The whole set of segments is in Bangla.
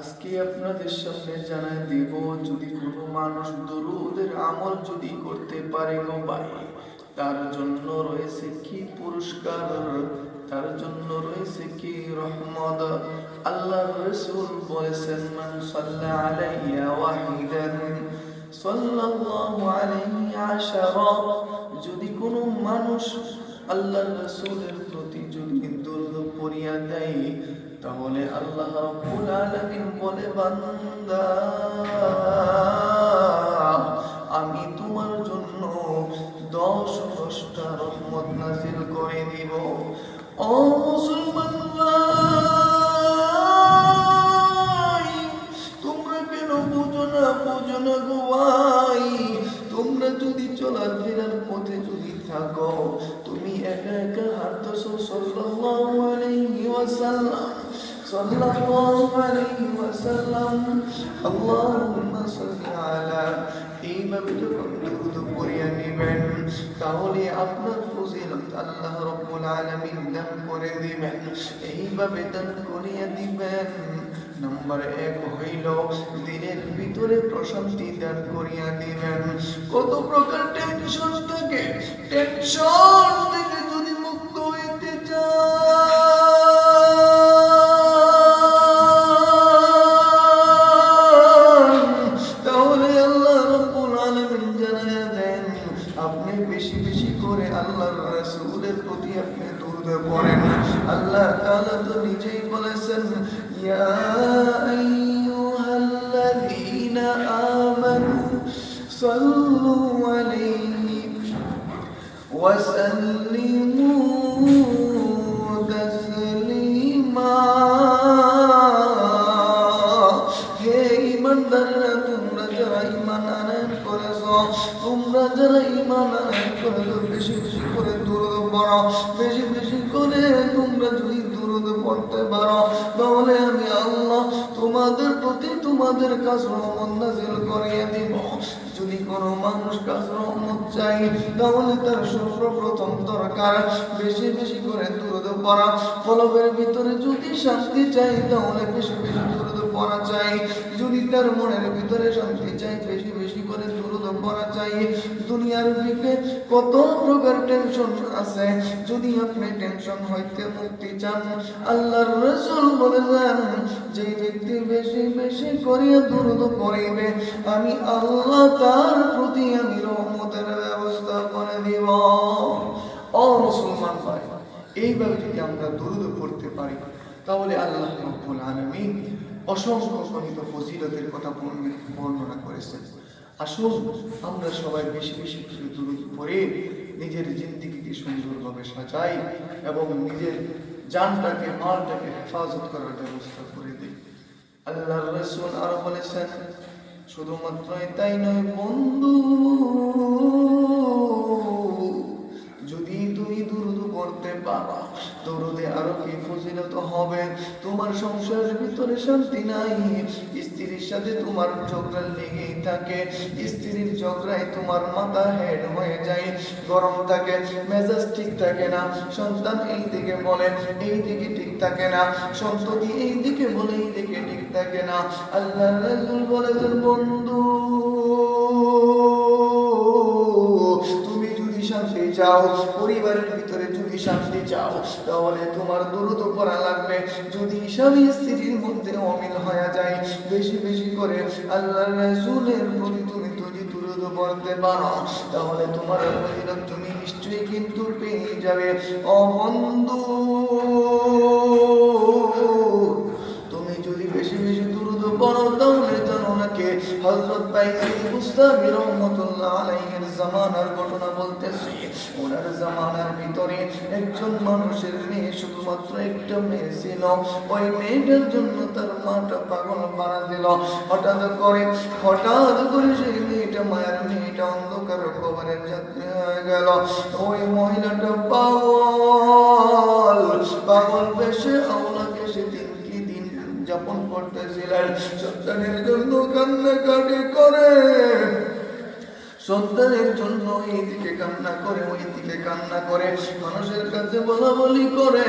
আজকে আপনাদের সামনে জানাই দিব, যদি কোনো মানুষ দরুদের আমল যদি করতে পারে গো ভাই, তার জন্য রয়েছে কি পুরস্কার? তার জন্য রয়েছে কি রহমত? আল্লাহ রসুল বলেছেন, মান সাল্লা আলাইয়া ওয়াহিদান সাল্লাল্লাহু আলাইহি আশারা। যদি কোনো মানুষ আল্লাহ রসুলের প্রতি যদি দরুদ পড়িয়া দেয় তাহলে আল্লাহ রাব্বুল আলামিন বলে, বান্দা, আমি তোমার জন্য দশ দশটা রহমত নাজিল করে দিব। ও মুসলমান তোমরা কেন বুঝো না বুঝো না গো তোমরা যদি চলাফেরার পথে যদি থাকো, তুমি একা একা হাঁটতেছো সাল্লাল্লাহু আলাইহি সাল্লি আলা এইভাবে যখন দুরূদ পড়িয়া নেবেন তাহলে আপনার ফজিলত আল্লাহ রাব্বুল আলামিন দান করে দিবেন এইভাবে দান করিয়া দিবেন নাম্বার এক হইল দিনের ভিতরে প্রশান্তি দান করিয়া দিবেন কত প্রকার টেনশন থাকে টেনশন তোমাদের কাজ রহমত নাজিল করিয়ে দিব। যদি কোনো মানুষ কাজ রহমত চাই তাহলে তার সর্বপ্রথম দরকার বেশি বেশি করে দূরদ পড়া। কলবের ভিতরে যদি শান্তি চাই, তাহলে বেশি বেশি দূরদ পড়া চাই। যদি তার মনের ভিতরে শান্তি চাই, বেশি বেশি করে দূরদ পড়া চাই। দুনিয়ার দিকে কত প্রকার টেনশন আছে। যদি আপনি টেনশন হইতে মুক্তি চান, আল্লাহর রসুল বলেছেন, যে ব্যক্তি বেশি বেশি করিয়া দূরদ পড়িবে, আমি আল্লাহ তার প্রতি আমি রহমতের ব্যবস্থা করে দিব। ও মুসলমান ভাই, এইভাবে যদি আমরা দূরদ পড়তে পারি, তাহলে আল্লাহ রব্বুল আলামিন অসংখ্য গণিত ফজিলতের কথা বর্ণনা করেছেন। আসুন, আমরা সবাই বেশি বেশি করে দূরদ পড়ে নিজের জিন্দিগিকে সুন্দরভাবে সাজাই এবং নিজের জানটাকে, মালটাকে হেফাজত করার ব্যবস্থা করে দিই। আল্লাহ রসুল আরও বলেছেন, শুধুমাত্র তাই নয় বন্ধু, যদি তুমি দুরুদ করতে পারো দরুদে আরও কি ফজিলত হবে? তোমার সংসারের ভিতরে শান্তি নাই। স্ত্রীর সাথে তোমার ঝগড়া লেগেই থাকে। স্ত্রীর ঝগড়ায় তোমার মাথা হেড হয়ে যায়। গরম থাকে, মেজাজ ঠিক থাকে না। সন্তান এই দিকে বলে এই দিকে ঠিক থাকে না। সন্ততি এই দিকে বলে এই দিকে ঠিক থাকে না। আল্লাহ বলেছেন, বন্ধু শান্তি চাও পরিবারের ভিতরে যদি শান্তি চাও তাহলে তোমার দ্রুত করা লাগবে। যদি স্বামী স্ত্রীর মধ্যে অমিল হয়ে যায়, বেশি বেশি করে আল্লাহ রাসূলের প্রতি তুমি যদি দ্রুত করতে পারো, তাহলে তোমার ফজিলত তুমি নিশ্চয়ই কিন্তু পেয়ে যাবে। ও নাকি হযরত বাইজিদ মুস্তাবি রহমাতুল্লাহ আলাইহির জামানার ঘটনা বলতেছি ওনার জামানার ভিতরে একজন মানুষের মেয়ে শুধুমাত্র একটা মেয়ে ছিল। ওই মেয়েটার জন্য তার মাটা পাগল মারা দিল। হঠাৎ করে হঠাৎ করে সেই মেয়েটা, মায়ের মেয়েটা অন্ধকার কবরের যাত্রী হয়ে গেল। ওই মহিলাটা পাগল পাগল বেশে সন্তানের জন্য কান্নাকাটি করে। সন্তানের জন্য এইদিকে কান্না করে ওই দিকে কান্না করে, মানুষের কাছে বলা বলি করে।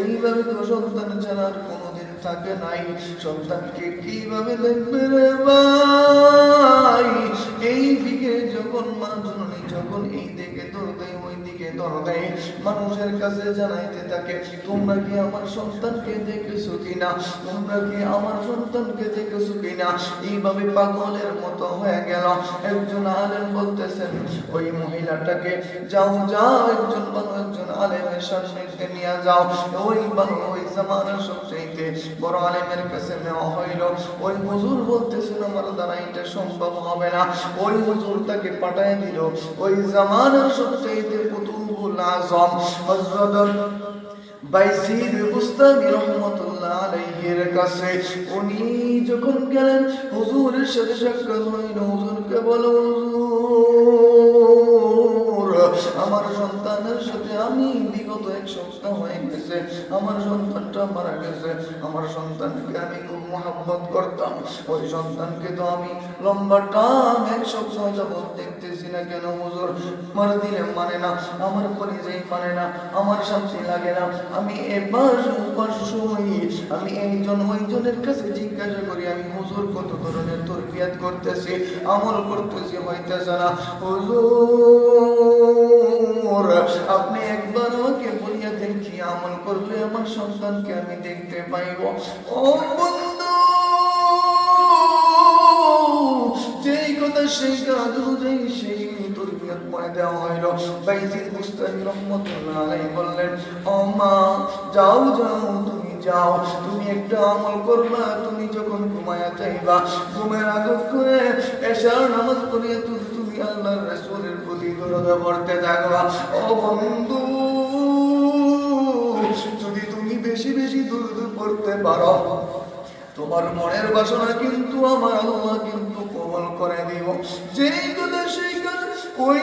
এইভাবে তো সন্তান ছাড়া কোনোদিন থাকে নাই। সন্তানকে কীভাবে দেখবে রে ভাই? এই দিকে যখন মা জননী যখন এই দিকে দৌড় দেয় মানুষের কাছে জানাইতে থাকে, তোমরা কি আমার সন্তানকে দেখেছ কিনা? তোমরা কি আমার সন্তানকে দেখেছ কিনা? এইভাবে পাগলের মতো হয়ে গেল। একজন আলেম বলতেছেন, ওই মহিলাটাকে যাও যাও, একজন ভালো একজন আলেমের সামনে নিয়ে যাও। ওই ভালো, ওই জামানার সবচেয়ে বড় আলেমের কাছে নেওয়া হইল। ওই হুজুর বলতেছেন, আমার দ্বারা এটা সম্ভব হবে না। ওই হুজুর তাকে পাঠায় দিল। ওই জামানার সবচেয়ে কুতুবুল হযরত বাইজিদ বুস্তামি রহমতুল্লাহ আলাইহির কাছে, উনি যখন গেলেন, হুজুরের সাথে সাক্ষাৎ হইল। হুজুরকে বলো আমি ওই লম্বা এক দেখতেছি না কেন দিলে মানে আমার মানে লাগে না। আমি এবার আমি একজন ওইজনের কাছে জিজ্ঞাসা করি, আমি হুজুর কত ধরনের তরবিয়াত করতেছি? আমল করতেছি হইতেছে না। হুজুর, আপনি একবার আমাকে বলিয়া কি আমল করলে আমার সন্তানকে আমি দেখতে পাইব? ও বন্ধু, যেই কথা সেই কাজ অনুযায়ী সেই তরবিয়ত পড়ে দেওয়া হইল। বাইজিদ মুস্তাহি রহমতুল্লাহ আলাইহি বললেন, ও মা, যাও যাও যাও, তুমি একটা আমল করবা, তুমি যখন ঘুমায়া যাইবা, ঘুমের আগত করে এশার নামাজ তুমি প্রতি পড়তে থাকবা। ও বন্ধু, যদি তুমি বেশি বেশি দরুদ পড়তে পারো, তোমার মনের বাসনা কিন্তু আমার আল্লাহ কিন্তু কবল করে দিব যেই সেই ওই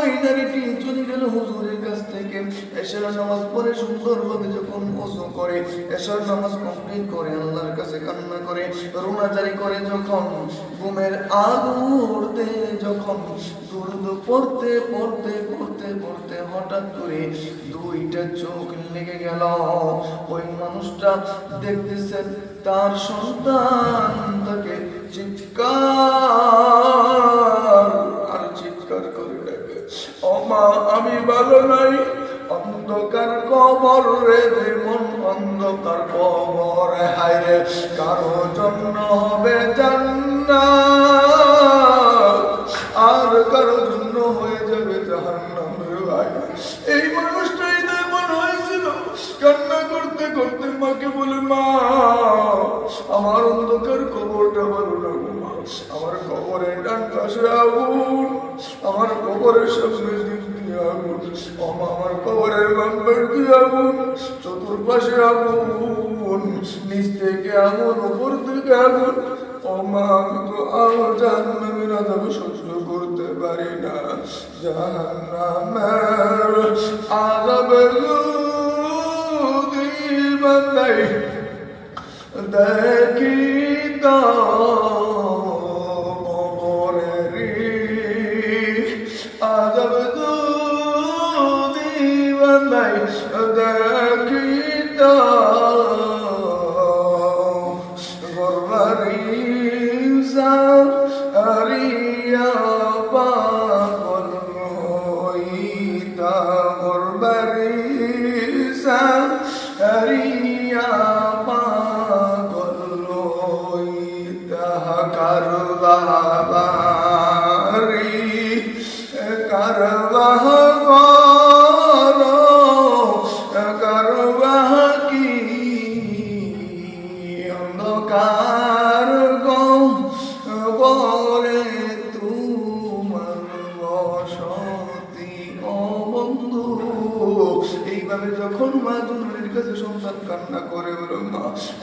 ওই নারীটি চলে গেল হুজুরের কাছ থেকে। এসার নামাজ পড়ে সুন্দরভাবে যখন ওযু করে এসার নামাজ কমপ্লিট করে, আল্লাহর কাছে কান্না করে, রুনাজারি করে যখন, ঘুমের আগুড়তে যখন, দুরুদ পড়তে পড়তে পড়তে পড়তে হঠাৎ করে দুইটা চোখ লেগে গেল। ওই মানুষটা দেখতেছেন তার সন্তান তাকে চিৎকার মা, আমি ভালো নাই। অন্ধকার কবর রে মন অন্ধকার কবর। হায় কারও জন্য হবে জান্নাত। নিচ থেকে আগুন উপর থেকে আগুন ও মা আমি তো আমার জাহান্নামের আযাব সহ্য করতে পারি না। জাহান্নামের আযাব যদি বান্দাই দেখিত কবরেরি দেখিত কান্না করে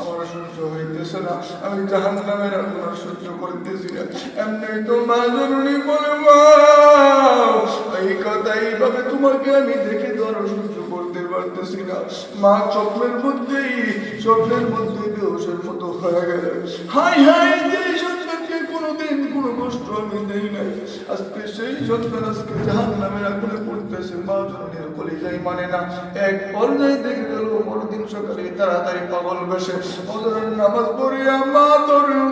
আমার সহ্য হইতেছে না। আমি জাহান নামের আপনার সহ্য করতেছি না। এমনি তো মা জরুরি এই কথা এইভাবে তোমাকে আমি দেখে ধরো সহ্য করতে পারতেছি না। মা, স্বপ্নের মধ্যেই স্বপ্নের মধ্যেই বেহসের মতো হয়ে গেল হাই হাই যে কোনোদিন কোনো কষ্ট আমি দেই নাই। আজকে সেই সন্তান আজকে জাহান নামের আগুনে পড়তেছে, মা জননীর কলিজাই মানে না। এক পর্যায়ে দেখে গেল মরদ দিন সকালে তাড়াতাড়ি পাগল বসে হজরের নামাজ পড়িয়া মা তরুণ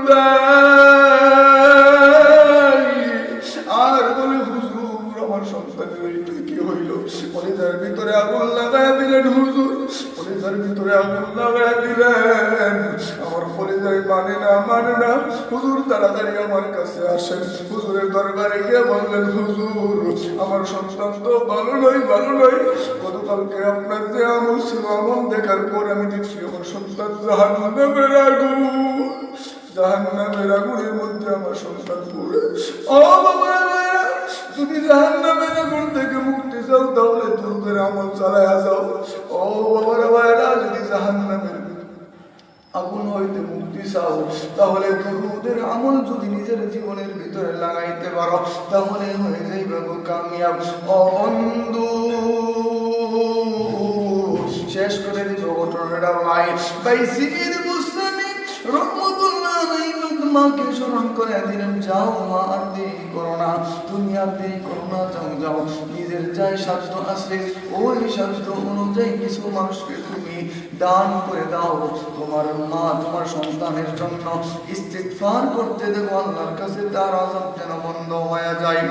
আর বলে, হুজুর, আমার সন্তানের কি হইল? কলিজার ভিতরে আগুন হুজুর কলিজার ভিতরে আগুন লাগায় দিলেন, আমার কলিজায় মানে না মানে না। হুজুর তাড়াতাড়ি আমার কাছে আসেন। হুজুরের দরবারে গিয়ে বললেন, হুজুর, আমার সন্তান তো ভালো নয় ভালো নয়। গতকালকে আপনার যে আমল ছিল, আমল দেখার পর আমি দেখছি আমার সন্তান জাহান নামের আগুন। জাহান নামের আগুনের মধ্যে আমার সন্তান পড়ে। ও বাবা তুমি জাহান নামের আগুন থেকে মুক্তি চাও, তাহলে দুর্গের আমল চালায় যাও ও বাবার ভাইরা যদি জাহান নামের আগুন হইতে মুক্তি চাও তাহলে গুরুদের আমল যদি নিজের জীবনের ভিতরে লাগাইতে পারো, তাহলে হয়ে যাইবে কামিয়াব। অবন্ধু। শেষ করে দিব ঘটনাটা ভাই। ভাই আলাইহি মাকে স্মরণ করে দিলেন, যাও মা, আর দেরি করো না। তুমি আর দেরি করো না, যাও যাও। নিজের যাই স্বাস্থ্য আছে, ওই স্বাস্থ্য অনুযায়ী কিছু মানুষকে তুমি দান করে দাও। তোমার মা তোমার সন্তানের জন্য ইস্তিফার করতে দেবো, আল্লাহর কাছে তার আজাব যেন বন্ধ হয়ে যায়।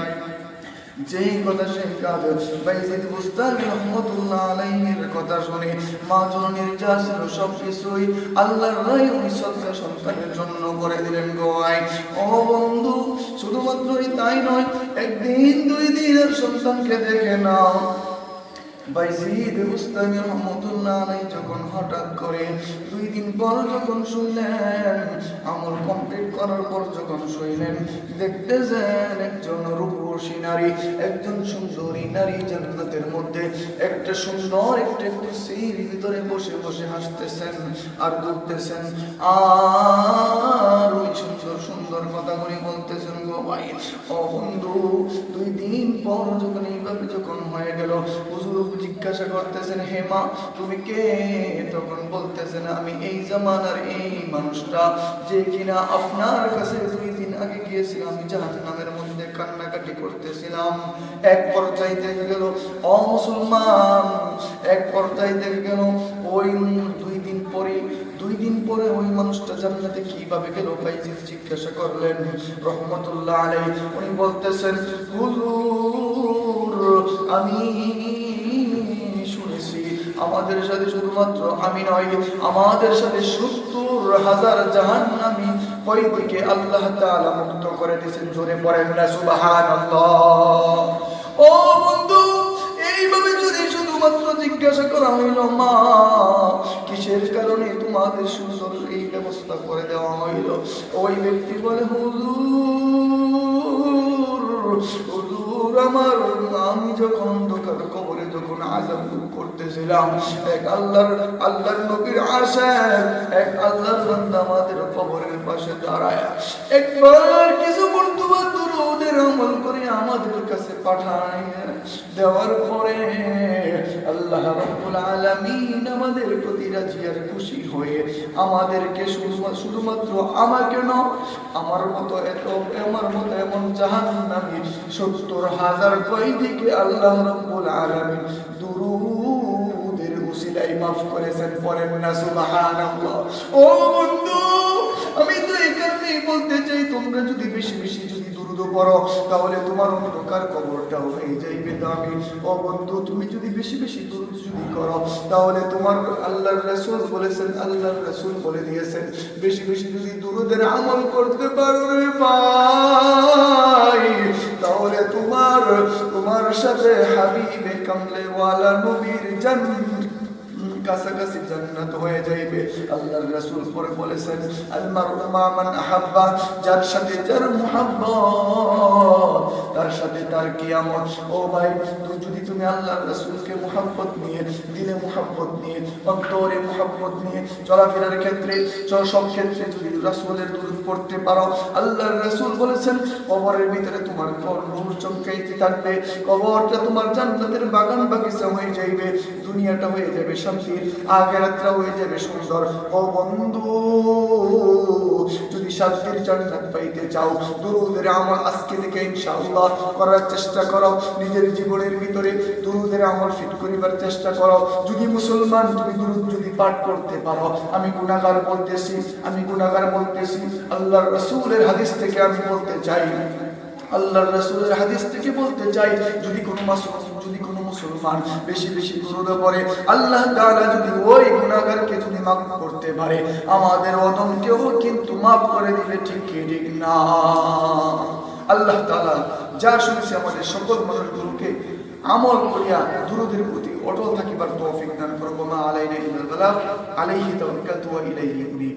যেই কথা সেই কাজ বাইজিদ রহমতুল্লাহ আলাইহির কথা শুনে মা জননীর যা ছিল সব কিছুই আল্লাহর রায় উনি সত্যা সন্তানের জন্য করে দিলেন গোয়ায় ও বন্ধু, শুধুমাত্রই তাই নয়, একদিন দুই দিনের সন্তানকে দেখে নাও। বাইজিদ বুস্তামি রহমতুল্লাহ আলাই যখন হঠাৎ করে দুই দিন পর যখন শুনলেন, আমল কমপ্লিট করার পর যখন শুনলেন, দেখতেছেন একজন রূপসী নারী, একজন সুন্দরী নারী জান্নাতের মধ্যে, একটা সুন্দর একটা কুসির ভিতরে বসে বসে হাসতেছেন আর ঘুরতেছেন আর ওই সুন্দর সুন্দর কথাগুলি বলতেছেন গো ভাই। ও বন্ধু, দুই দিন পর যখন এইভাবে যখন হয়ে গেল জিজ্ঞাসা করতেছেন, হে মা, তুমি কে? তখন বলতেছেন, আমি এই জামানার এই মানুষটা যে কিনা আপনার কাছে দুই দিন আগে গিয়েছিলাম আমি জাহান নামের মধ্যে কান্নাকাটি করতেছিলাম। এক পর্যায়ে দেখে গেল, অ মুসলমান! এক পর্যায়ে দেখে গেল, ওই দুই দিন পরে দুই দিন পরে ওই মানুষটা জান্নাতে কীভাবে গেল? ভাইজি জিজ্ঞাসা করলেন, রহমতুল্লাহ আলাই উনি বলতেছেন আমি আমাদের সাথে শুধুমাত্র আমি নয়, আমাদের সাথে সত্তর হাজার জাহান নামি ওই দিকে আল্লাহ তাআলা মুক্ত করে দিয়েছেন। জোরে পড়েন না, সুবহানাল্লাহ। ও বন্ধু, এইভাবে যদি শুধুমাত্র জিজ্ঞাসা করা হইল, মা, কিসের কারণে তোমাদের সুন্দর এই ব্যবস্থা করে দেওয়া হইল? ওই ব্যক্তি বলে, হুজুর হুজুর আমার, আমি যখন অন্ধকার কবরে যখন আজাব করতেছিলাম, এক আল্লাহর আল্লাহর নবীর আশায় এক আল্লাহর বান্দা আমাদের কবরের পাশে দাঁড়ায়। একবার কিছু বর্তমান দুরুদের আমল করে আমাদের কাছে পাঠায়। দেওয়ার পরে আল্লাহ রাব্বুল আলামিন আমাদের প্রতি রাজি আর খুশি হয়ে আমাদেরকে শুধুমাত্র আমাকে নয়, আমার মতো এত আমার মতো এমন জাহান্নামী সত্তর হাজার কয়েদিকে আল্লাহ রাব্বুল আলামিন দুরুদের উসিলাই মাফ করেছেন পরেন না, সুবহানাল্লাহ। ও বন্ধু, আমি তো এই কারণেই বলতে চাই, তোমরা যদি বেশি বেশি যদি দুরুদ পড়ো তাহলে তোমার অন্ধকার কবরটাও হয়ে যাইবে দামি। ও বন্ধু, তুমি যদি বেশি বেশি দুরুদ যদি করো, তাহলে তোমার আল্লাহর রসুল বলেছেন, আল্লাহর রাসূল বলে দিয়েছেন, বেশি বেশি যদি দুরুদের আমল করতে পারো রে ভাই, তাহলে তোমার তোমার সাথে হাবিবে কামলে ওয়ালা নবীর জান্নাত কাছাকাছি জান্নাত হয়ে যাইবে। আল্লাহর রাসূল পরে বলেছেন আল মারউ মা মান আহাব্বা, যার সাথে যার মুহাব্বত, তার সাথে তার কিয়ামত। ও ভাই, তুই যদি তুমি আল্লাহর রাসূলকে মুহাব্বত নিয়ে, দিলে মুহাব্বত নিয়ে, অন্তরে মুহাব্বত নিয়ে চলাফেরার ক্ষেত্রে সব ক্ষেত্রে যদি রাসূলের দুরূদ পড়তে পারো। আল্লাহর রসুল বলেছেন, কবরের ভিতরে তোমার নূর চমকাইতে থাকবে। কবরটা তোমার জান্নাতের বাগান বাগিচা হয়ে যাইবে। দুনিয়াটা হয়ে যাবে শান্তির আখেরাতটা হয়ে যাবে সুন্দর। ও বন্ধু! যদি শান্তির জান্নাত পাইতে চাও দুরুদের আমল আজকে থেকে ইনশাআল্লাহ করার চেষ্টা করো। নিজের জীবনের ভিতরে দুরুদের আমল ফিট করিবার চেষ্টা করো। যদি মুসলমান, তুমি দুরুদ যদি পাঠ করতে পারো, আমি গুনাহগার বলতেছি, আমি গুনাহগার বলতেছি, আল্লাহর রাসূলের হাদিস থেকে আমি বলতে চাই। আল্লাহর রাসূলের হাদিস থেকে বলতে চাই, যদি কোনো মাসুম, যদি মুসলমান বেশি বেশি দুরুদ পড়ে আল্লাহ তাআলা যদি ওই গুনাহগারকে যদি মাফ করতে পারে, আমাদের অদমকেও কিন্তু মাফ করে দিবে ঠিক কি, ঠিক না। আল্লাহ তাআলা যা শুনেছে আমাদের সকল মানুষগুলোকে আমল করিয়া দুরুদের প্রতি অটল থাকিবার তৌফিক দান করব মা বালাগ, আলাইহি তাওয়াক্কালতু ওয়া ইলাইহি উনীব